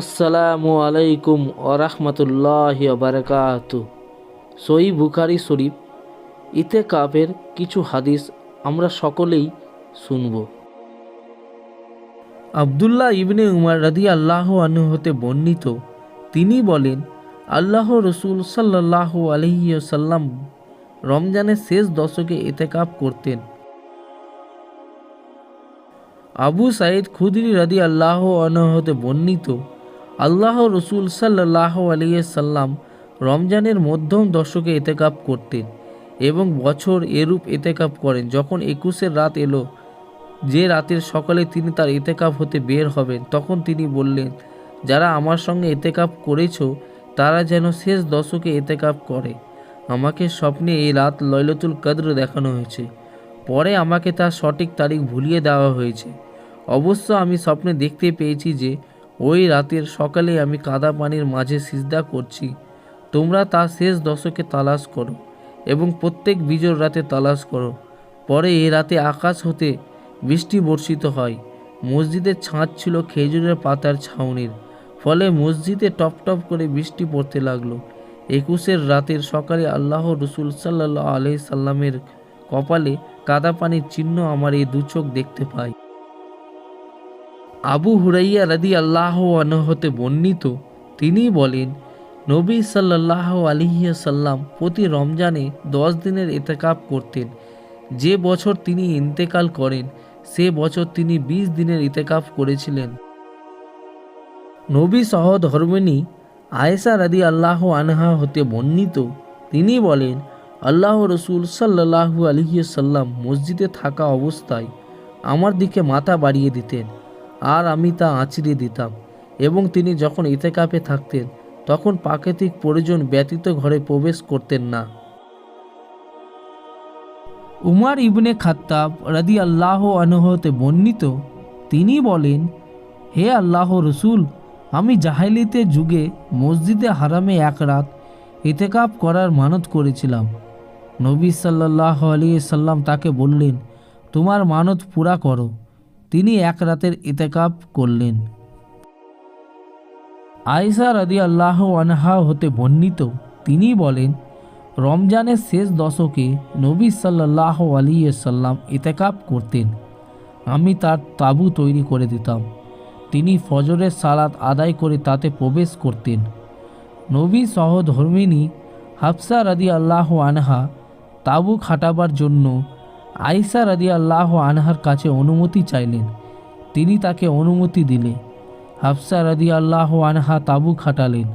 আসসালামু আলাইকুম ওরহমতুল্লাহ বারকাত। সই বুখারি শরীফ ইতে কাপের কিছু হাদিস আমরা সকলেই শুনব। আবদুল্লাহ ইবনে উমার রাদি আল্লাহ আনহু হতে বর্ণিত, তিনি বলেন আল্লাহ রসুল সাল্লাহ আলহিসাল্লাম রমজানের শেষ দশকে এতেকাপ করতেন। আবু সাইদ খুদরি রাদি আল্লাহ হতে বর্ণিত আল্লাহ রসুল সাল্লাহ আলিয়াল্লাম রমজানের মধ্যম দশকে এতেকাপ করতেন এবং বছর এরূপ এতেকাপ করেন। যখন একুশের রাত এলো, যে রাতের সকালে তিনি তার এতেকাপ হতে বের হবেন, তখন তিনি বললেন, যারা আমার সঙ্গে এতেকাপ করেছ, তারা যেন শেষ দশকে এতেকাপ করে। আমাকে স্বপ্নে এই রাত লৈলতুল কদ্র দেখানো হয়েছে। পরে আমাকে তার সঠিক তারিখ ভুলিয়ে দেওয়া হয়েছে। অবশ্য আমি স্বপ্নে দেখতে পেয়েছি যে ওই রাতের সকালে আমি কাদা পানির মাঝে সিজদা করছি। তোমরা তা শেষ দশকে তালাশ করো এবং প্রত্যেক বিজোর রাতে তালাশ করো। পরে এ রাতে আকাশ হতে বৃষ্টি বর্ষিত হয়। মসজিদের ছাদ ছিল খেজুরের পাতার ছাউনির। ফলে মসজিদে টপ টপ করে বৃষ্টি পড়তে লাগল। একুশের রাতের সকালে আল্লাহ রসুল সাল্লাহ আলি সাল্লামের কপালে কাদা পানির চিহ্ন আমার এই দুচোখ দেখতে পাই আবু হুরাইয়া রাদি আল্লাহ হতে বর্ণিত, তিনি বলেন, নবী সাল্লাহ আলিহাসাল্লাম প্রতি রমজানে দশ দিনের এতেকাপ করতেন। যে বছর তিনি ইন্তেকাল করেন, সে বছর তিনি বিশ দিনের ইতেকাফ করেছিলেন। নবী সহ ধর্মিনী আয়েশা রাদি আল্লাহ আনহা হতে বর্ণিত, তিনি বলেন, আল্লাহ রসুল সাল্লাহু আলহিসাল্লাম মসজিদে থাকা অবস্থায় আমার দিকে মাথা বাড়িয়ে দিতেন। আর আমি তা আঁচড়িয়ে দিতাম। এবং তিনি যখন ইতেকাপে থাকতেন, তখন প্রাকৃতিক প্রয়োজন ব্যতীত ঘরে প্রবেশ করতেন না। উমার ইবনে খাত্তাব রাদি আল্লাহ আনহতে বর্ণিত, তিনি বলেন, হে আল্লাহ রসুল, আমি জাহাইলিতে যুগে মসজিদে হারামে এক রাত ইতেকাপ করার মানত করেছিলাম। নবী সাল্লাহ আলী সাল্লাম তাকে বললেন, তোমার মানত পুরা করো। তিনি এক রাতের ইতেকাপ করলেন। আয়সা রাদি আল্লাহ আনহা হতে বর্ণিত, তিনি বলেন, রমজানের শেষ দশকে নবী সাল্লাহ আলী সাল্লাম ইতেকাপ করতেন। আমি তার তাবু তৈরি করে দিতাম। তিনি ফজরের সালাত আদায় করে তাতে প্রবেশ করতেন। নবী সহধর্মিনী হাফসা রাদি আল্লাহ আনহা তাবু খাটাবার জন্য আইসা রাদি আল্লাহ আনহার কাছে অনুমতি চাইলেন। তিনি তাকে অনুমতি দিলে হাফসা রাদি আল্লাহ আনহা তাবু খাটালেন।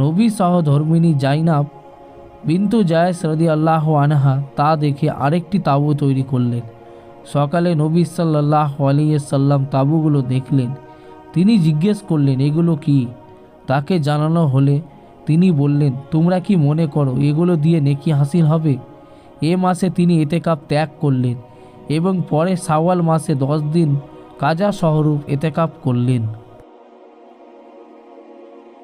নবী সহধর্মিনী জাইনাব বিন্তু জায়েস রদি আল্লাহ আনহা তা দেখে আরেকটি তাবু তৈরি করলেন। সকালে নবী সাল্লাহ আলিয়াল্লাম তাবুগুলো দেখলেন। তিনি জিজ্ঞেস করলেন, এগুলো কি? তাকে জানানো হলে তিনি বললেন, তোমরা কি মনে করো, এগুলো দিয়ে নেকি হাসিল হবে? এ মাসে তিনি এতেকাপ ত্যাগ করলেন এবং পরে সাওয়াল মাসে দশ দিন কাজা সহরূপ এতেকাপ করলেন।